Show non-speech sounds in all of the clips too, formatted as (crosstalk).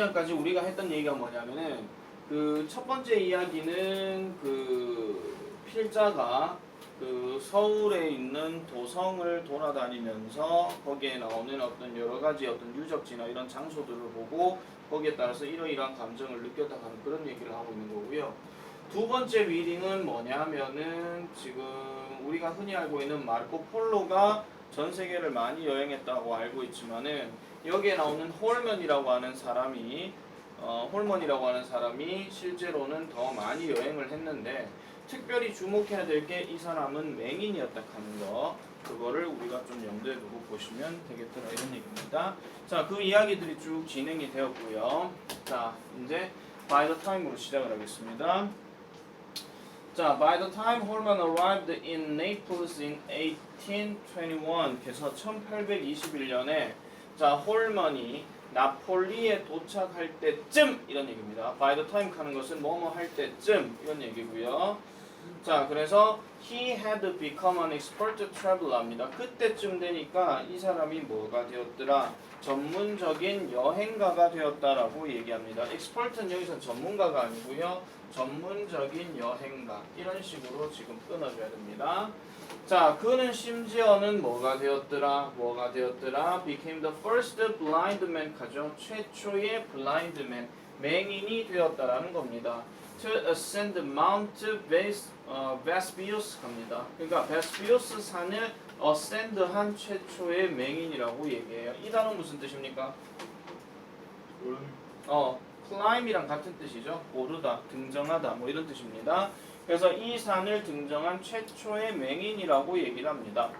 시간까지 우리가 했던 얘기가 뭐냐면은 그 첫 번째 이야기는 그 필자가 그 서울에 있는 도성을 돌아다니면서 거기에 나오는 어떤 여러 가지 어떤 유적지나 이런 장소들을 보고 거기에 따라서 이러이러한 감정을 느꼈다 하는 그런 얘기를 하고 있는 거고요. 두 번째 리딩은 뭐냐면은 지금 우리가 흔히 알고 있는 마르코 폴로가 전 세계를 많이 여행했다고 알고 있지만은 여기에 나오는 홀먼이라고 하는 사람이 어, 홀먼이라고 하는 사람이 실제로는 더 많이 여행을 했는데 특별히 주목해야 될 게 이 사람은 맹인이었다 하는 거 그거를 우리가 좀 염두에 두고 보시면 되겠더라 이런 얘기입니다. 자, 그 이야기들이 쭉 진행이 되었고요. 자, 이제 by the time으로 시작을 하겠습니다. 자, by the time Holman arrived in Naples in 1821, 그래서 1821년에 자, 홀먼이 나폴리에 도착할 때쯤 이런 얘기입니다. by the time 하는 것은 뭐뭐 할 때쯤 이런 얘기고요. 자, 그래서 he had become an expert traveler입니다. 그때쯤 되니까 이 사람이 뭐가 되었더라? 전문적인 여행가가 되었다라고 얘기합니다. expert는 여기서 전문가가 아니고요. 전문적인 여행가 이런 식으로 지금 끊어줘야 됩니다. 자, 그는 심지어는 뭐가 되었더라? 뭐가 되었더라? became the first blind man 가죠. 최초의 blind man, 맹인이 되었다라는 겁니다. To ascend Mount Ves, 어, Vesuvius 갑니다. 그러니까 베스비우스 산을 ascend한 최초의 맹인이라고 얘기해요. 이 단어 무슨 뜻입니까? 어, climb이랑 같은 뜻이죠. 오르다, 등정하다, 뭐 이런 뜻입니다. 그래서 이 산을 등정한 최초의 맹인이라고 얘기를 합니다.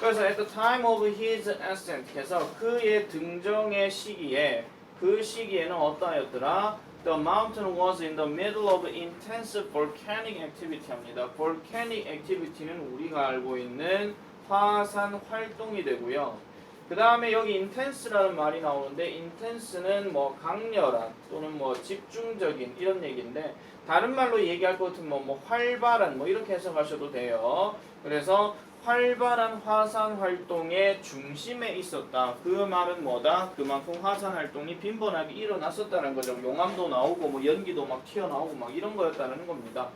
그래서 at the time of his ascent, 그래서 그의 등정의 시기에 그 시기에는 어떠하였더라? The mountain was in the middle of intense volcanic activity 합니다. volcanic activity는 우리가 알고 있는 화산 활동이 되고요. 그 다음에 여기 intense라는 말이 나오는데 intense는 뭐 강렬한 또는 뭐 집중적인 이런 얘기인데 다른 말로 얘기할 것 같으면 뭐, 뭐 활발한 뭐 이렇게 해석하셔도 돼요. 그래서 활발한 화산 활동의 중심에 있었다. 그 말은 뭐다? 그만큼 화산 활동이 빈번하게 일어났었다는 거죠. 용암도 나오고 뭐 연기도 막 튀어나오고 막 이런 거였다는 겁니다.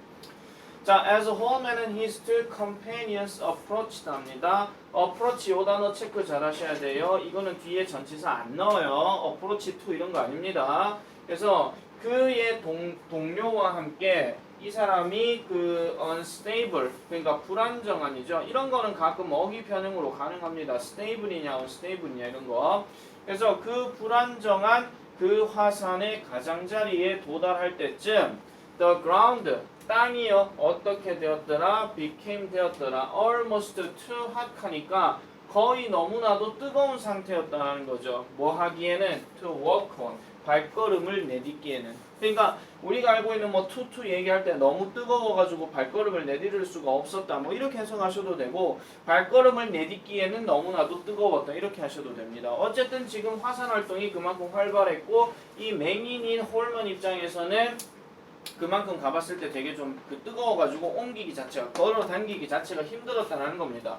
자, as Holman and his two companions approached 합니다. approach 요 단어 체크 잘 하셔야 돼요. 이거는 뒤에 전치사 안 넣어요. approach to 이런 거 아닙니다. 그래서 그의 동, 동료와 함께 이 사람이 그 unstable 그러니까 불안정한이죠. 이런 거는 가끔 어휘 변형으로 가능합니다. stable이냐 unstable이냐 이런 거. 그래서 그 불안정한 그 화산의 가장자리에 도달할 때쯤 the ground 땅이요 어떻게 되었더라 became 되었더라 almost too hot 하니까 거의 너무나도 뜨거운 상태였다는 거죠. 뭐 하기에는 to walk on 발걸음을 내딛기에는 그러니까 우리가 알고 있는 뭐 투투 얘기할 때 너무 뜨거워가지고 발걸음을 내디딜 수가 없었다 뭐 이렇게 해석하셔도 되고 발걸음을 내딛기에는 너무나도 뜨거웠다 이렇게 하셔도 됩니다. 어쨌든 지금 화산 활동이 그만큼 활발했고 이 맹인인 홀먼 입장에서는 그만큼 가봤을 때 되게 좀 그 뜨거워가지고 옮기기 자체가 걸어 당기기 자체가 힘들었다는 겁니다.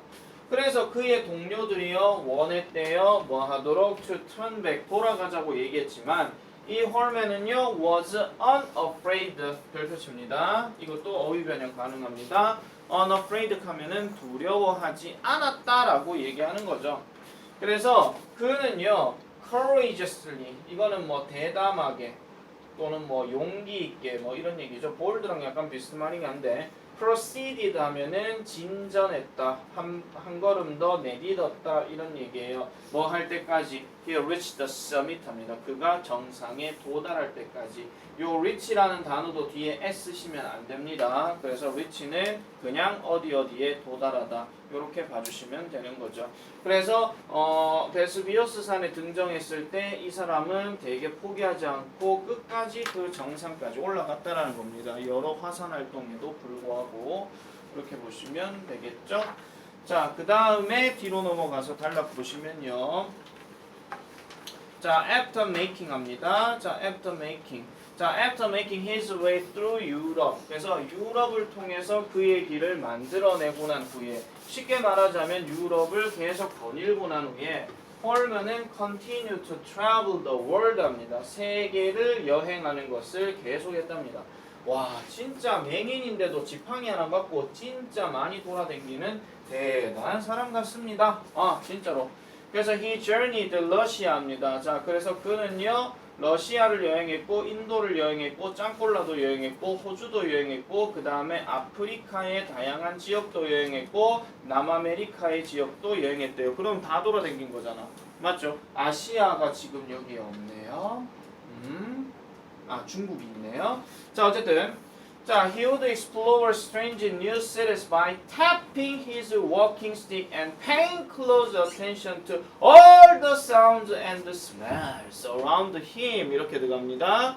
그래서 그의 동료들이요 원했대요 뭐 하도록 to turn back 돌아가자고 얘기했지만 이 홀맨은요 was unafraid 별표치입니다. 이것도 어휘 변형 가능합니다. unafraid 하면은 두려워하지 않았다라고 얘기하는 거죠. 그래서 그는요 courageously 이거는 뭐 대담하게 또는 뭐 용기 있게 뭐 이런 얘기죠. bold랑 약간 비슷한 말이긴 한데 proceeded 하면은 진전했다. 한, 한 걸음 더 내딛었다. 이런 얘기예요. 뭐 할 때까지 he reached the summit 합니다. 그가 정상에 도달할 때까지. 요 reach라는 단어도 뒤에 s 쓰시면 안 됩니다. 그래서 reach는 그냥 어디 어디에 도달하다. 이렇게 봐주시면 되는 거죠. 그래서 어, 베스비오스 산에 등정했을 때 이 사람은 되게 포기하지 않고 끝까지 그 정상까지 올라갔다라는 겁니다. 여러 화산 활동에도 불구하고 이렇게 보시면 되겠죠. 자, 그 다음에 뒤로 넘어가서 단락 보시면요. 자, after making 합니다. 자, after making. 자, after making his way through Europe. 그래서 유럽을 통해서 그의 길을 만들어내고 난 후에 쉽게 말하자면 유럽을 계속 거닐고 난 후에 홀먼은 continue to travel the world 합니다. 세계를 여행하는 것을 계속했답니다. 와 진짜 맹인인데도 지팡이 하나 갖고 진짜 많이 돌아다니는 대단한 사람 같습니다. 아 진짜로. 그래서 he journeyed Russia입니다. 자 그래서 그는요 러시아를 여행했고 인도를 여행했고 짱콜라도 여행했고 호주도 여행했고 그 다음에 아프리카의 다양한 지역도 여행했고 남아메리카의 지역도 여행했대요. 그럼 다 돌아다닌 거잖아. 맞죠? 아시아가 지금 여기에 없네요. 음. 아 중국이 있네요. 자 어쨌든 자 he would explore strange new cities by tapping his walking stick and paying close attention to all the sounds and the smells around him 이렇게 들어갑니다.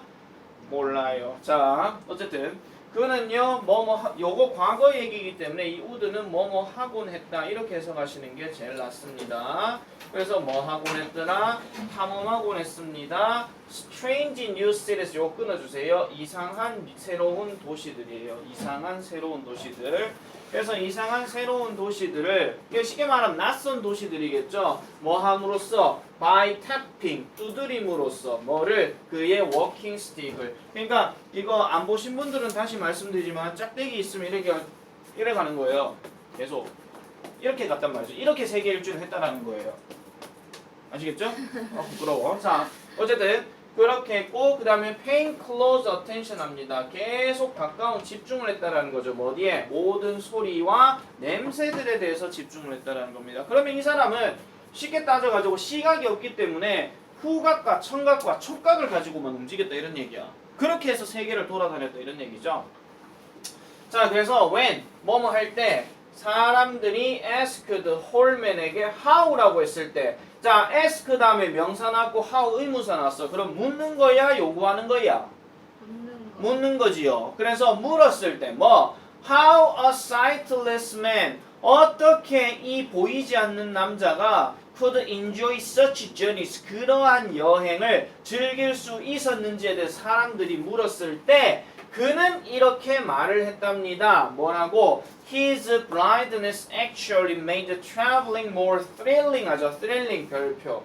몰라요. 자 어쨌든 그는요 뭐뭐 하- 요거 과거 얘기이기 때문에 이 우드는 뭐뭐 하곤 했다 이렇게 해석하시는 게 제일 낫습니다. 그래서 뭐 하곤 했더라 탐험하곤 했습니다. Strange new cities 요거 끊어주세요. 이상한 새로운 도시들이에요. 이상한 새로운 도시들. 그래서 이상한 새로운 도시들을 쉽게 말하면 낯선 도시들이겠죠. 뭐 함으로써 by tapping 두드림으로써 뭐를 그의 워킹 스틱을 그러니까 이거 안 보신 분들은 다시 말씀드리지만 짝대기 있으면 이렇게 이래 가는 거예요. 계속 이렇게 갔단 말이죠. 이렇게 세계 일주를 했다라는 거예요. 아시겠죠? 아 부끄러워. 자 어쨌든 그렇게 했고 그 다음에 paying close attention 합니다. 계속 가까운 집중을 했다라는 거죠. 뭐 어디에? 모든 소리와 냄새들에 대해서 집중을 했다라는 겁니다. 그러면 이 사람은 쉽게 따져가지고 시각이 없기 때문에 후각과 청각과 촉각을 가지고만 움직였다 이런 얘기야. 그렇게 해서 세계를 돌아다녔다 이런 얘기죠. 자 그래서 when 뭐뭐 할 때 사람들이 asked 홀맨에게 how라고 했을 때 자, ask 다음에 명사 나왔고 how 의무사 나왔어. 그럼 묻는 거야, 요구하는 거야? 묻는 거. 묻는 거지요. 그래서 물었을 때 뭐? How a sightless man 어떻게 이 보이지 않는 남자가 could enjoy such journeys 그러한 여행을 즐길 수 있었는지에 대해 사람들이 물었을 때 그는 이렇게 말을 했답니다. 뭐라고? His blindness actually made traveling more thrilling 하죠. thrilling 별표.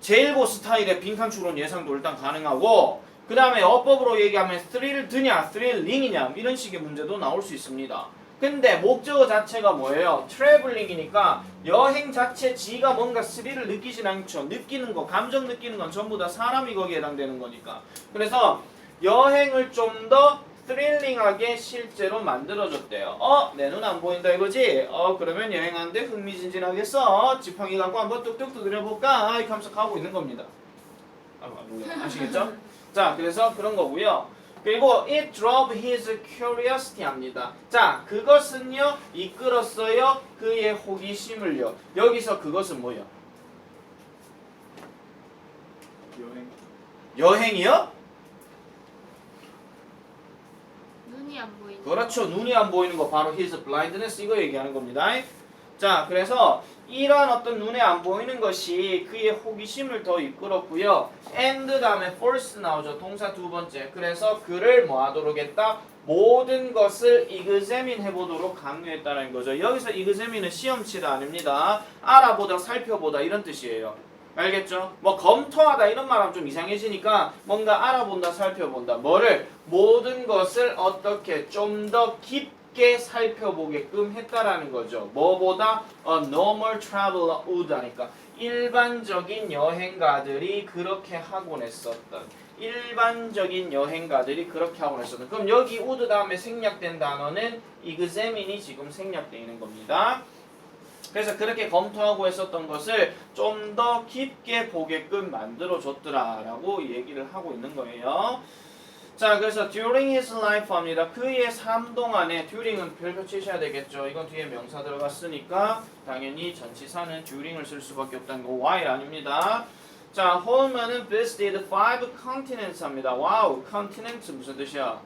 제일고 스타일의 빈칸 추론 예상도 일단 가능하고 그 다음에 어법으로 얘기하면 스릴 드냐 스릴링이냐 이런 식의 문제도 나올 수 있습니다. 근데 목적어 자체가 뭐예요? 트래블링이니까 여행 자체 지가 뭔가 스릴을 느끼진 않죠. 느끼는 거, 감정 느끼는 건 전부 다 사람이 거기에 해당되는 거니까. 그래서 여행을 좀 더 스릴링하게 실제로 만들어줬대요. 어? 내 눈 안 보인다 이거지? 어 그러면 여행하는데 흥미진진하겠어. 지팡이 갖고 한번 뚝뚝 두드려볼까? 이렇게 하면서 가고 있는 겁니다. 아, 놀래요. 아시겠죠? (laughs) 자, 그래서 그런 거고요. 그리고 it drove his curiosity 합니다. 자, 그것은요 이끌었어요 그의 호기심을요. 여기서 그것은 뭐요? 여행 여행이요? 눈이 안 보이는 그렇죠. 눈이 안 보이는 거 바로 his blindness 이거 얘기하는 겁니다. 자, 그래서 이러한 어떤 눈에 안 보이는 것이 그의 호기심을 더 이끌었고요. and 다음에 force 나오죠. 동사 두 번째. 그래서 그를 뭐 하도록 했다? 모든 것을 examine 해보도록 강요했다는 거죠. 여기서 examine은 시험치다 아닙니다. 알아보다, 살펴보다 이런 뜻이에요. 알겠죠? 뭐 검토하다 이런 말하면 좀 이상해지니까 뭔가 알아본다, 살펴본다. 뭐를? 모든 것을 어떻게 좀 더 깊게 살펴보게끔 했다라는 거죠. 뭐보다 a normal traveler would 하니까 일반적인 여행가들이 그렇게 하곤 했었던 일반적인 여행가들이 그렇게 하곤 했었던 그럼 여기 would 다음에 생략된 단어는 examine이 지금 생략되어 있는 겁니다. 그래서 그렇게 검토하고 했었던 것을 좀 더 깊게 보게끔 만들어 줬더라라고 얘기를 하고 있는 거예요. 자, 그래서 during his life 합니다. 그의 삶 동안에 during은 별표 치셔야 되겠죠. 이건 뒤에 명사 들어갔으니까 당연히 전치사는 during을 쓸 수밖에 없다는 거 while 아닙니다. 자, 홀만은 visited five continents 합니다. 와우, continent 무슨 뜻이야?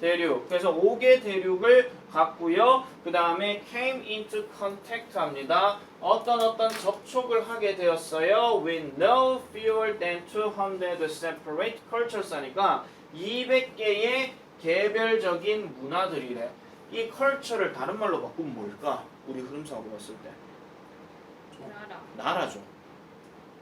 대륙. 그래서 5개 대륙을 갖고요. 그 다음에 came into contact 합니다. 어떤 어떤 접촉을 하게 되었어요. With no fewer than 200 separate cultures 하니까 200개의 개별적인 문화들이래. 이 culture를 다른 말로 바꾸면 뭘까? 우리 흐름상으로 봤을 때. 나라. 나라죠.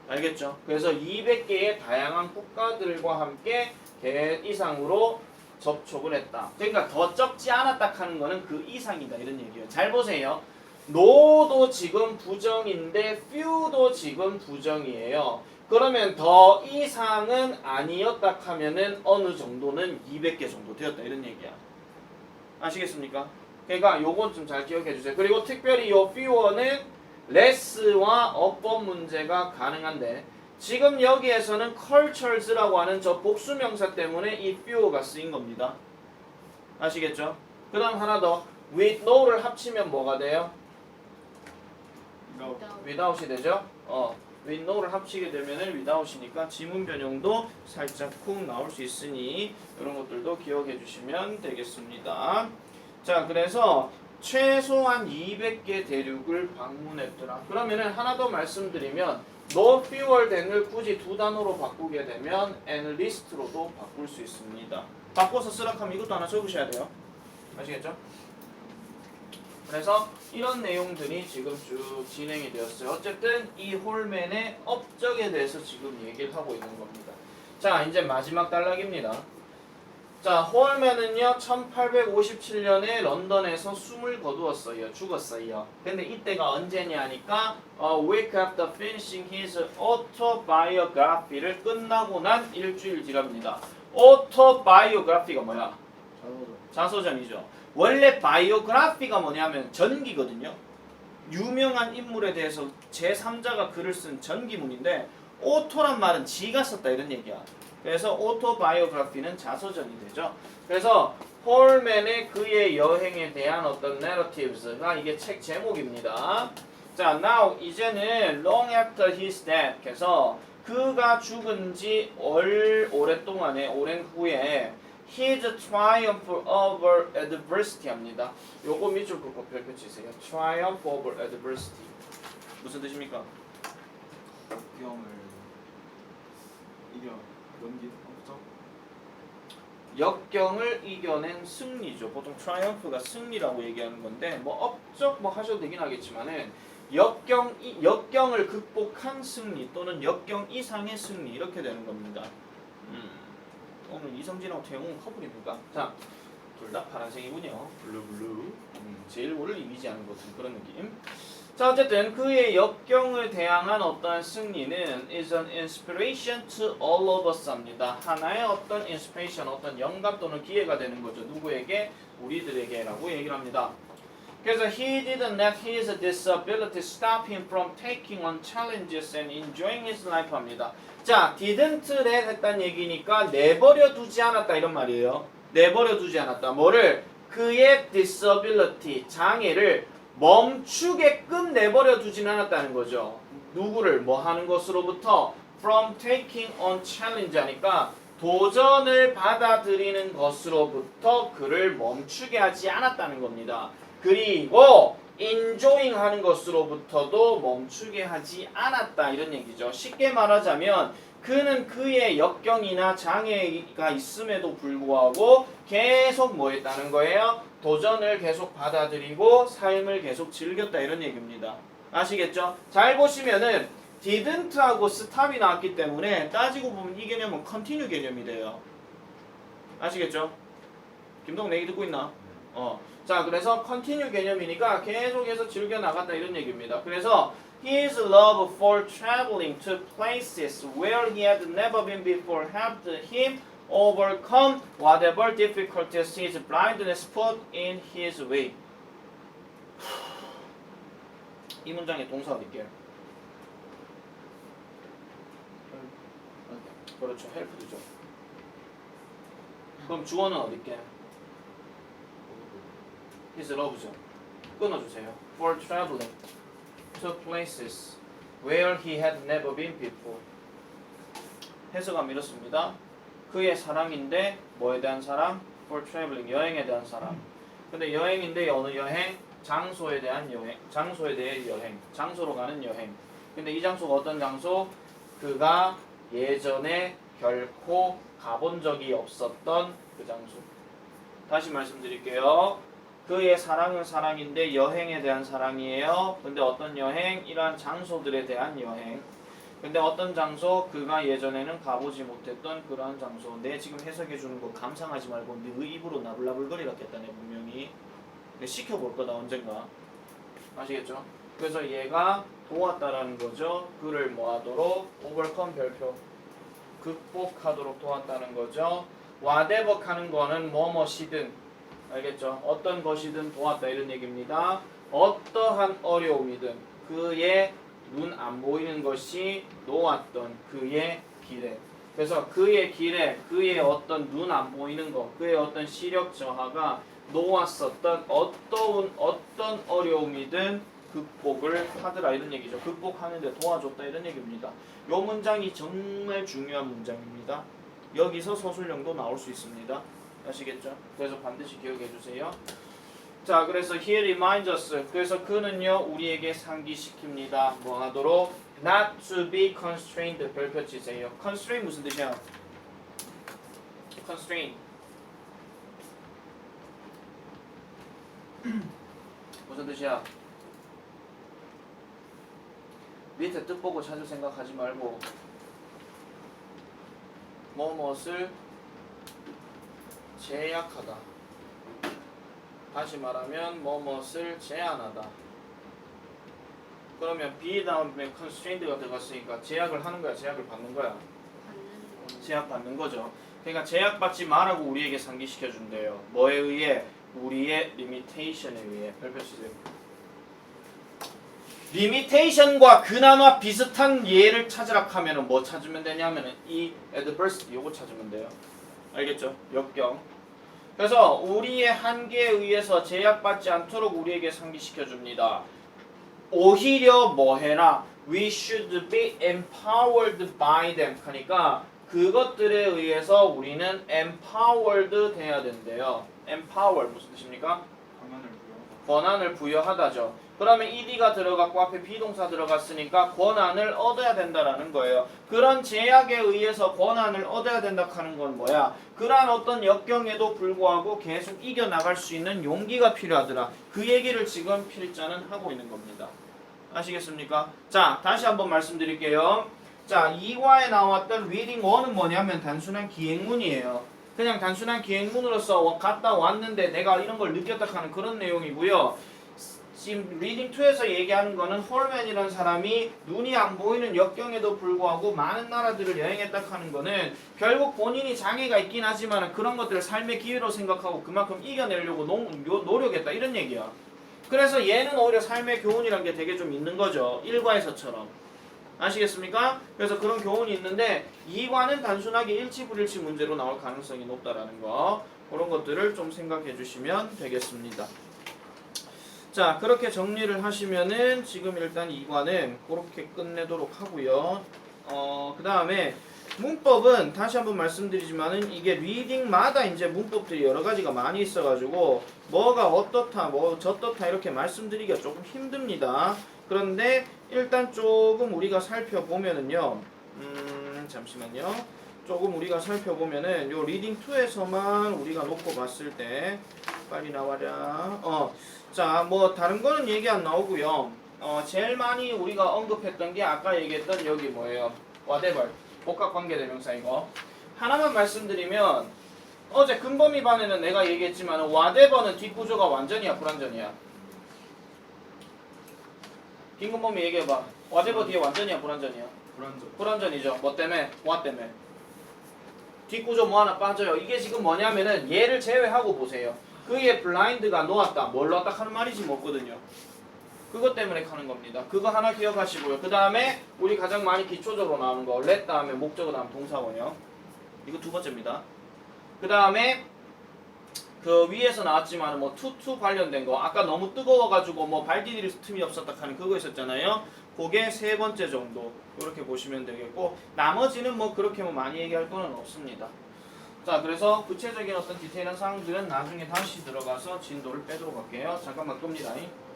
알겠죠? 그래서 200개의 다양한 국가들과 함께 개 이상으로 접촉을 했다. 그러니까 더 적지 않았다 하는 거는 그 이상이다 이런 얘기예요. 잘 보세요. no도 지금 부정인데 few도 지금 부정이에요. 그러면 더 이상은 아니었다 하면은 어느 정도는 200개 정도 되었다 이런 얘기야. 아시겠습니까? 그러니까 요건 좀 잘 기억해 주세요. 그리고 특별히 요 fewer는 less와 어법 문제가 가능한데 지금 여기에서는 cultures라고 하는 저 복수 명사 때문에 이 fewer가 쓰인 겁니다. 아시겠죠? 그 다음 하나 더 with no를 합치면 뭐가 돼요? 이거 without이 되죠? 어, with no를 합치게 되면 은 without이니까 지문 변형도 살짝 쿵 나올 수 있으니 이런 것들도 기억해 주시면 되겠습니다. 자, 그래서 최소한 200개 대륙을 방문했더라. 그러면은 하나 더 말씀드리면 no fewer than을 굳이 두 단어로 바꾸게 되면 and list로도 바꿀 수 있습니다. 바꿔서 쓰라 하면 이것도 하나 적으셔야 돼요. 아시겠죠? 그래서 이런 내용들이 지금 쭉 진행이 되었어요. 어쨌든 이 홀맨의 업적에 대해서 지금 얘기를 하고 있는 겁니다. 자, 이제 마지막 단락입니다. 자, 홀맨은요, 1857년에 런던에서 숨을 거두었어요. 죽었어요. 근데 이때가 언제냐 하니까, 어, wake after finishing his autobiography를 끝나고 난 일주일 뒤랍니다. autobiography가 뭐야? 잘못은 자서전이죠. 원래 바이오그래피가 뭐냐면 전기거든요. 유명한 인물에 대해서 제3자가 글을 쓴 전기문인데 오토란 말은 지가 썼다 이런 얘기야. 그래서 오토바이오그래피는 자서전이 되죠. 그래서 홀맨의 그의 여행에 대한 어떤 narratives가 이게 책 제목입니다. 자, now 이제는 long after his death 그래서 그가 죽은 지 얼 오랫동안에 오랜 후에 his triumph over adversity 합니다. 요거 밑줄 긋고 별표 치세요. triumph over adversity 무슨 뜻입니까? 역경을 이겨 넘긴 업적 역경을 이겨낸 승리죠. 보통 triumph가 승리라고 얘기하는 건데 뭐 업적 뭐 하셔도 되긴 하겠지만은 역경 이- 역경을 극복한 승리 또는 역경 이상의 승리 이렇게 되는 겁니다. 음, 오늘 이성진하고 태용은 커플입니까? 자, 둘 다 파란색이군요. 블루 블루. 음, 제일 원래 이미지하는 것은 그런 느낌. 자 어쨌든 그의 역경을 대항한 어떤 승리는 is an inspiration to all of us 합니다. 하나의 어떤 inspiration, 어떤 영감 또는 기회가 되는 거죠. 누구에게? 우리들에게라고 얘기를 합니다. 그래서 he didn't let his disability stop him from taking on challenges and enjoying his life 합니다. 자, didn't let 했단 얘기니까 내버려 두지 않았다 이런 말이에요. 내버려 두지 않았다. 뭐를? 그의 disability, 장애를 멈추게끔 내버려 두진 않았다는 거죠. 누구를 뭐 하는 것으로부터 from taking on challenge 하니까 도전을 받아들이는 것으로부터 그를 멈추게 하지 않았다는 겁니다. 그리고 enjoying 하는 것으로부터도 멈추게 하지 않았다 이런 얘기죠. 쉽게 말하자면 그는 그의 역경이나 장애가 있음에도 불구하고 계속 뭐 했다는 거예요? 도전을 계속 받아들이고 삶을 계속 즐겼다 이런 얘기입니다. 아시겠죠? 잘 보시면은 didn't하고 stop이 나왔기 때문에 따지고 보면 이 개념은 continue 개념이 돼요. 아시겠죠? 김동 내기 듣고 있나? 어. 자, 그래서 continue 개념이니까 계속해서 즐겨 나갔다 이런 얘기입니다. 그래서 his love for traveling to places where he had never been before helped him overcome whatever difficulties his blindness put in his way. (sighs) 이 문장의 동사 어딜게요? 그렇죠. help도죠. 그럼 주어는 어딜게? his love죠. 끊어주세요. For traveling To places where he had never been before. 해석하면 이렇습니다. 그의 사랑인데 뭐에 대한 사랑? For traveling 여행에 대한 사랑. 근데 여행인데 어느 여행? 장소에 대한 여행. 장소에 대해 여행. 장소로 가는 여행. 근데 이 장소가 어떤 장소? 그가 예전에 결코 가본 적이 없었던 그 장소. 다시 말씀드릴게요. 그의 사랑은 사랑인데 여행에 대한 사랑이에요. 근데 어떤 여행? 이러한 장소들에 대한 여행. 근데 어떤 장소? 그가 예전에는 가보지 못했던 그러한 장소. 내 지금 해석해 주는 거 감상하지 말고 네 입으로 나불나불거리겠다네 분명히. 근데 시켜볼 거다 언젠가. 아시겠죠? 그래서 얘가 도왔다라는 거죠. 그를 뭐하도록 오버컴 별표 극복하도록 도왔다는 거죠. whatever 하는 거는 뭐뭐시든 알겠죠? 어떤 것이든 도왔다 이런 얘기입니다. 어떠한 어려움이든 그의 눈 안 보이는 것이 놓았던 그의 길에 그래서 그의 길에 그의 어떤 눈 안 보이는 것 그의 어떤 시력 저하가 놓았었던 어떤 어떤 어려움이든 극복을 하더라 이런 얘기죠. 극복하는데 도와줬다 이런 얘기입니다. 요 문장이 정말 중요한 문장입니다. 여기서 서술형도 나올 수 있습니다. 아시겠죠? 그래서 반드시 기억해 주세요. 자, 그래서 he reminds us. 그래서 그는요 우리에게 상기시킵니다. 뭐 하도록 not to be constrained 별표 치세요. constraint 무슨 뜻이야? constraint (clears throat) 무슨 뜻이야? 밑에 뜻 보고 찾을 생각하지 말고 뭐뭇을 제약하다. 다시 말하면 뭐뭇을 제한하다. 그러면 be 다음에 constraint가 들어갔으니까 제약을 하는 거야, 제약을 받는 거야. 받는 거. 제약 받는 거죠. 그러니까 제약 받지 말라고 우리에게 상기시켜 준대요. 뭐에 의해? 우리의 limitation에 의해. 별표 치세요. limitation과 그나마 비슷한 예를 찾으라 하면은 뭐 찾으면 되냐면은 이 adversity 요거 찾으면 돼요. 알겠죠? 역경. 그래서 우리의 한계에 의해서 제약받지 않도록 우리에게 상기시켜 줍니다. 오히려 뭐 해라? We should be empowered by them. 하니까 그것들에 의해서 우리는 empowered 돼야 된대요. empower 무슨 뜻입니까? 권한을 부여하다. 권한을 부여하다죠. 그러면 ed가 들어갔고 앞에 비동사 들어갔으니까 권한을 얻어야 된다라는 거예요. 그런 제약에 의해서 권한을 얻어야 된다 하는 건 뭐야? 그러한 어떤 역경에도 불구하고 계속 이겨 나갈 수 있는 용기가 필요하더라. 그 얘기를 지금 필자는 하고 있는 겁니다. 아시겠습니까? 자, 다시 한번 말씀드릴게요. 자, 2과에 나왔던 reading 1은 뭐냐면 단순한 기행문이에요. 그냥 단순한 기행문으로서 와- 갔다 왔는데 내가 이런 걸 느꼈다 하는 그런 내용이고요. 지금 리딩 2에서 얘기하는 거는 홀맨이라는 사람이 눈이 안 보이는 역경에도 불구하고 많은 나라들을 여행했다 하는 거는 결국 본인이 장애가 있긴 하지만 그런 것들을 삶의 기회로 생각하고 그만큼 이겨내려고 노, 요- 노력했다 이런 얘기야. 그래서 얘는 오히려 삶의 교훈이란 게 되게 좀 있는 거죠. 1과에서처럼. 아시겠습니까? 그래서 그런 교훈이 있는데 2과는 단순하게 일치불일치 문제로 나올 가능성이 높다라는 거. 그런 것들을 좀 생각해 주시면 되겠습니다. 자, 그렇게 정리를 하시면은 지금 일단 2과는 그렇게 끝내도록 하고요. 어, 그 다음에 문법은 다시 한번 말씀드리지만은 이게 리딩마다 이제 문법들이 여러 가지가 많이 있어가지고 뭐가 어떻다, 뭐 저떻다 이렇게 말씀드리기가 조금 힘듭니다. 그런데 일단 조금 우리가 살펴보면은요, 음, 잠시만요. 조금 우리가 살펴보면은 요 리딩 2에서만 우리가 놓고 봤을 때 빨리 나와라. 어, 자, 뭐 다른 거는 얘기 안 나오고요. 어, 제일 많이 우리가 언급했던 게 아까 얘기했던 여기 뭐예요? whatever. 복합 관계 대명사 이거. 하나만 말씀드리면 어제 근범위 반에는 내가 얘기했지만 whatever는 뒷구조가 완전이야 불완전이야? 빈근범위 얘기해봐. whatever 뒤에 완전이야 불완전이야? 불안정. 불완전이죠. 뭐 때문에? what 때문에? 뒷구조 뭐 하나 빠져요. 이게 지금 뭐냐면은 얘를 제외하고 보세요. 그의 블라인드가 놓았다. 뭘 놓았다 하는 말이지 뭐거든요. 그것 때문에 하는 겁니다. 그거 하나 기억하시고요. 그 다음에 우리 가장 많이 기초적으로 나오는 거 let 다음에 목적어 다음 동사원이요. 이거 두 번째입니다. 그 다음에 그 위에서 나왔지만 뭐 투투 관련된 거 아까 너무 뜨거워가지고 뭐 발 디딜 틈이 없었다 하는 그거 있었잖아요. 그게 세 번째 정도 이렇게 보시면 되겠고 나머지는 뭐 그렇게 뭐 많이 얘기할 거는 없습니다. 자 그래서 구체적인 어떤 디테일한 사항들은 나중에 다시 들어가서 진도를 빼도록 할게요. 잠깐만 끕니다.